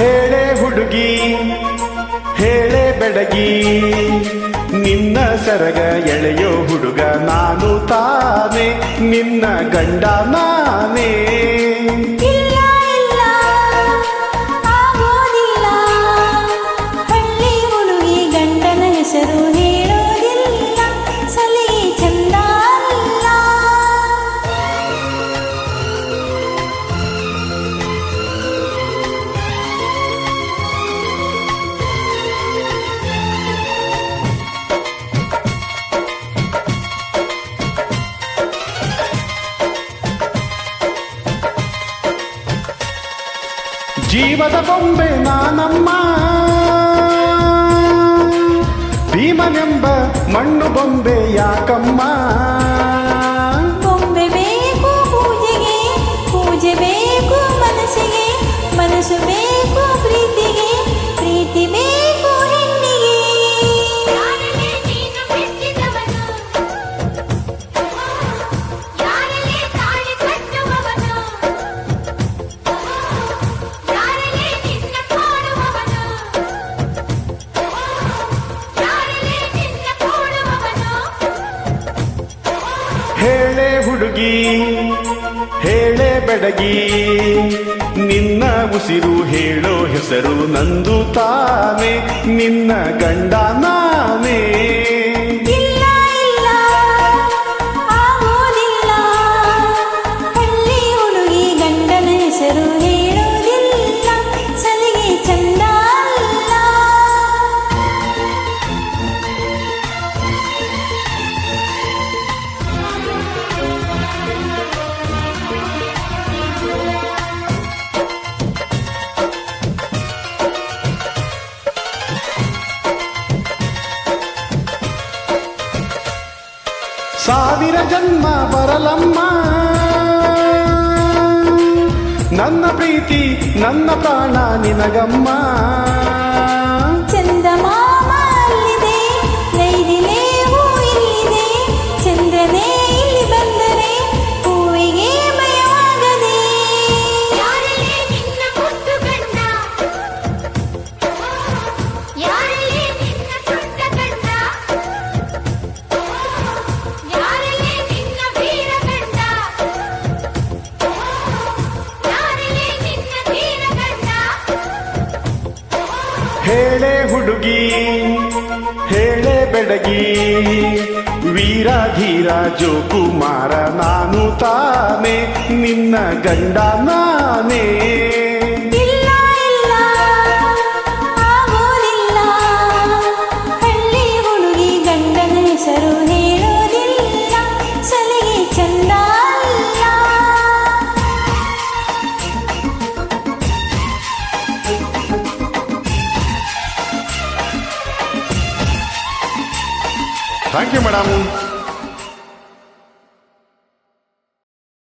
ಹುಡುಗಿ ಹೇಳೆ ಬೆಡಗಿ ನಿನ್ನ ಸರಗ ಎಳೆಯೋ ಹುಡುಗ ನಾನು ತಾನೆ ನಿನ್ನ ಗಂಡ ನಾನೇ. ಜೀವದ ಬೊಂಬೆ ನಾನಮ್ಮ. ಭೀಮನೆಂಬ ಮಣ್ಣು ಬೊಂಬೆ ಯಾಕಮ್ಮ. ಹೇಳೆ ಹುಡುಗಿ ಹೇಳೆ ಬೆಡಗಿ ನಿನ್ನ ಉಸಿರು ಹೇಳೋ ಹೆಸರು ನಂದು ತಾನೆ ನಿನ್ನ ಗಂಡ ನಾನೇ. ಸಾವಿರ ಜನ್ಮ ಬರಲಮ್ಮ. ನನ್ನ ಪ್ರೀತಿ ನನ್ನ ಪ್ರಾಣ ನಿನಗಮ್ಮ. ಹೇಳೆ ಹುಡುಗಿ ಹೇಳೆ ಬೆಡಗಿ ವೀರ ಧೀರ ಜೋಕುಮಾರ ನಾನು ತಾನೆ ನಿನ್ನ ಗಂಡ ನಾನೇ. Thank you, madam.